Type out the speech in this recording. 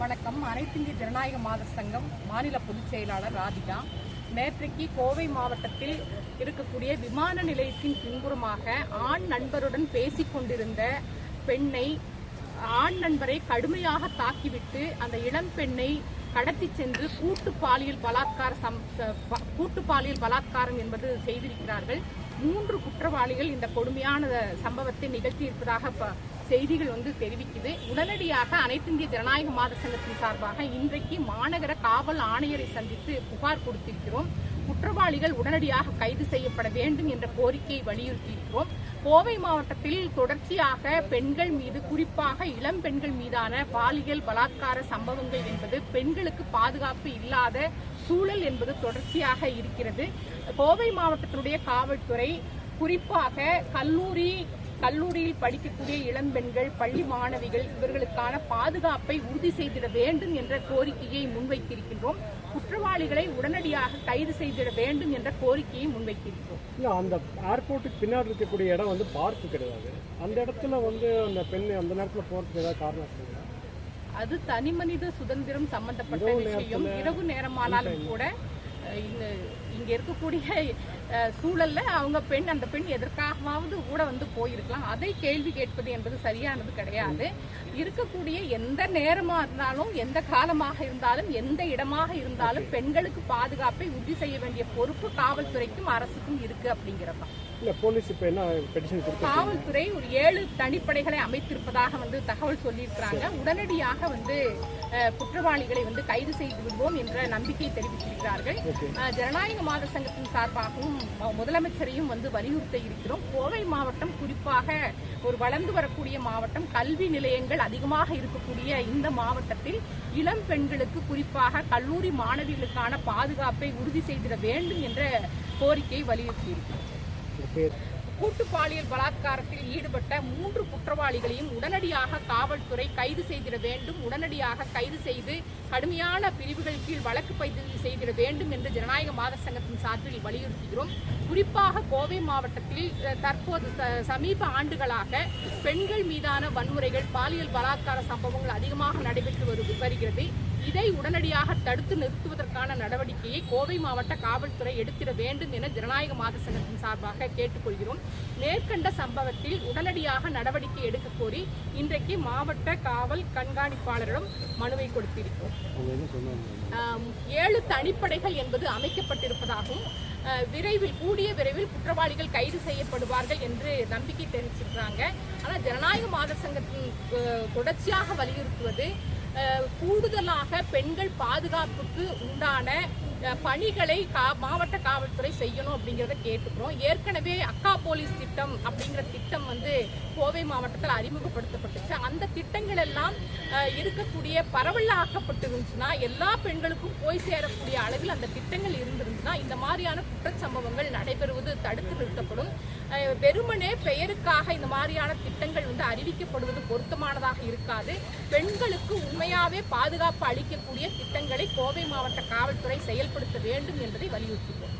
வணக்கம். அனைத்திந்திய ஜனநாயக மாத சங்கம் மாநில பொதுச் செயலாளர் ராதிகா. நேற்றைக்கு கோவை மாவட்டத்தில் இருக்கக்கூடிய விமான நிலையத்தின் பின்புறமாக ஆண் நண்பருடன் பேசிக் கொண்டிருந்த பெண்ணை ஆண் நண்பரை கடுமையாக தாக்கிவிட்டு அந்த இளம் பெண்ணை கடத்தி சென்று கூட்டு பாலியல் பலாத்கார சம் கூட்டு பாலியல் பலாத்காரம் என்பது செய்திருக்கிறார்கள். மூன்று குற்றவாளிகள் இந்த கொடுமையான சம்பவத்தை நிகழ்த்தியிருப்பதாக செய்திகள் வந்து தெரிவிக்குது. உடனடியாக அனைத்திந்திய ஜனநாயக மாத சங்கத்தின் சார்பாக இன்றைக்கு மாநகர காவல் ஆணையரை சந்தித்து புகார் கொடுத்திருக்கிறோம். குற்றவாளிகள் உடனடியாக கைது செய்யப்பட வேண்டும் என்ற கோரிக்கையை வலியுறுத்தியிருக்கிறோம். கோவை மாவட்டத்தில் தொடர்ச்சியாக பெண்கள் மீது குறிப்பாக இளம் பெண்கள் மீதான பாலியல் பலாத்கார சம்பவங்கள் என்பது பெண்களுக்கு பாதுகாப்பு இல்லாத சூழல் என்பது தொடர்ச்சியாக இருக்கிறது. கோவை மாவட்டத்தினுடைய காவல்துறை குறிப்பாக கல்லூரி கல்லூரியில் படிக்கக்கூடிய இளம்பெண்கள் பள்ளி மாணவிகள் இவர்களுக்கான பாதுகாப்பை உறுதி செய்திட வேண்டும் என்ற கோரிக்கையை முன்வைத்திருக்கின்றோம். குற்றவாளிகளை உடனடியாக கைது செய்திட வேண்டும் என்ற கோரிக்கையை முன்வைத்திருக்கிறோம். அந்த ஏர்போர்ட்டுக்கு பின்னாடி இருக்கக்கூடிய இடம் வந்து பார்க்கு கிடையாது. அந்த இடத்துல வந்து அந்த பெண் அந்த நேரத்தில் போகிறதுக்கு ஏதாவது காரணம் அது தனிமனித சுதந்திரம் சம்பந்தப்பட்ட விஷயம். இரவு நேரமானாலும் கூட இந்த இங்க இருக்கக்கூடிய சூழல்ல அவங்க பெண் அந்த பெண் எதற்காகவாவது கூட வந்து போயிருக்கலாம். அதை கேள்வி கேட்பது என்பது சரியானது கிடையாது. இருக்கக்கூடிய எந்த நேரமா இருந்தாலும் எந்த காலமாக இருந்தாலும் எந்த இடமாக இருந்தாலும் பெண்களுக்கு பாதுகாப்பை உறுதி செய்ய வேண்டிய பொறுப்பு காவல்துறைக்கும் அரசுக்கும் இருக்கு அப்படிங்கிறது தான் இல்லை போலீஸ் இப்போ என்ன பெட்டிஷன் கொடுத்து காவல்துறை ஒரு ஏழு தனிப்படைகளை அமைத்திருப்பதாக வந்து தகவல் சொல்லியிருக்கிறாங்க. உடனடியாக வந்து குற்றவாளிகளை வந்து கைது செய்து விடுவோம் என்ற நம்பிக்கை தெரிவித்திருக்கிறார்கள். ஜனநாயக மாத சங்கத்தின் சார்பாகவும் முதலமைச்சரையும் வந்து வலியுறுத்த இருக்கிறோம். கோவை மாவட்டம் குறிப்பாக ஒரு வளர்ந்து வரக்கூடிய மாவட்டம். கல்வி நிலையங்கள் அதிகமாக இருக்கக்கூடிய இந்த மாவட்டத்தில் இளம் பெண்களுக்கு குறிப்பாக கல்லூரி மாணவிகளுக்கான பாதுகாப்பை உறுதி செய்திட வேண்டும் என்ற கோரிக்கையை வலியுறுத்தியிருக்கிறோம். கூட்டு பாலியல் பலாத்காரத்தில் ஈடுபட்ட மூன்று குற்றவாளிகளையும் உடனடியாக காவல்துறை கைது செய்திட வேண்டும் உடனடியாக கைது செய்து கடுமையான பிரிவுகள் கீழ் வழக்கு பதிவு செய்திட வேண்டும் என்று ஜனநாயக மாத சங்கத்தின் சார்பில் வலியுறுத்துகிறோம். குறிப்பாக கோவை மாவட்டத்தில் தற்போது சமீப ஆண்டுகளாக பெண்கள் மீதான வன்முறைகள் பாலியல் பலாத்கார சம்பவங்கள் அதிகமாக நடைபெற்று வரு- வருகிறது. இதை உடனடியாக தடுத்து நிறுத்துவதற்கான நடவடிக்கையை கோவை மாவட்ட காவல்துறை எடுத்திட வேண்டும் என ஜனநாயக மாத சங்கத்தின் சார்பாக கேட்டுக்கொள்கிறோம். மேற்கண்ட சம்பவத்தில் உடனடியாக நடவடிக்கை எடுக்க கோரி இன்றைக்கு மாவட்ட காவல் கண்காணிப்பாளரிடம் மனுவை கொடுத்திருக்கிறோம். ஏழு தனிப்படைகள் என்பது அமைக்கப்பட்டிருப்பதாகவும் விரைவில் கூடிய விரைவில் குற்றவாளிகள் கைது செய்யப்படுவார்கள் என்று நம்பிக்கை தெரிவிச்சிருக்கிறாங்க. ஆனால் ஜனநாயக மாத சங்கத்தின் தொடர்ச்சியாக வலியுறுத்துவது கூடுதலாக பெண்கள் பாதுகாப்புக்கு உண்டான பணிகளை கா மாவட்ட காவல்துறை செய்யணும் அப்படிங்கிறத கேட்டுக்கிறோம். ஏற்கனவே அக்கா போலீஸ் திட்டம் அப்படிங்கிற திட்டம் வந்து கோவை மாவட்டத்தில் அறிமுகப்படுத்தப்பட்டுச்சு. அந்த திட்டங்கள் எல்லாம் இருக்கக்கூடிய பரவலாக்கப்பட்டிருந்துச்சுன்னா எல்லா பெண்களுக்கும் போய் சேரக்கூடிய அளவில் அந்த திட்டங்கள் இருந்திருந்துச்சுன்னா இந்த மாதிரியான குற்றச்சம்பவங்கள் நடைபெறுவது தடுத்து நிறுத்தப்படும். வெறுமனே பெயருக்காக இந்த மாதிரியான திட்டங்கள் வந்து அறிவிக்கப்படுவது பொருத்தமானதாக இருக்காது. பெண்களுக்கு உண்மையாகவே பாதுகாப்பு அளிக்கக்கூடிய திட்டங்களை கோவை மாவட்ட காவல்துறை செயல்படுத்த வேண்டும் என்பதை வலியுறுத்துகிறோம்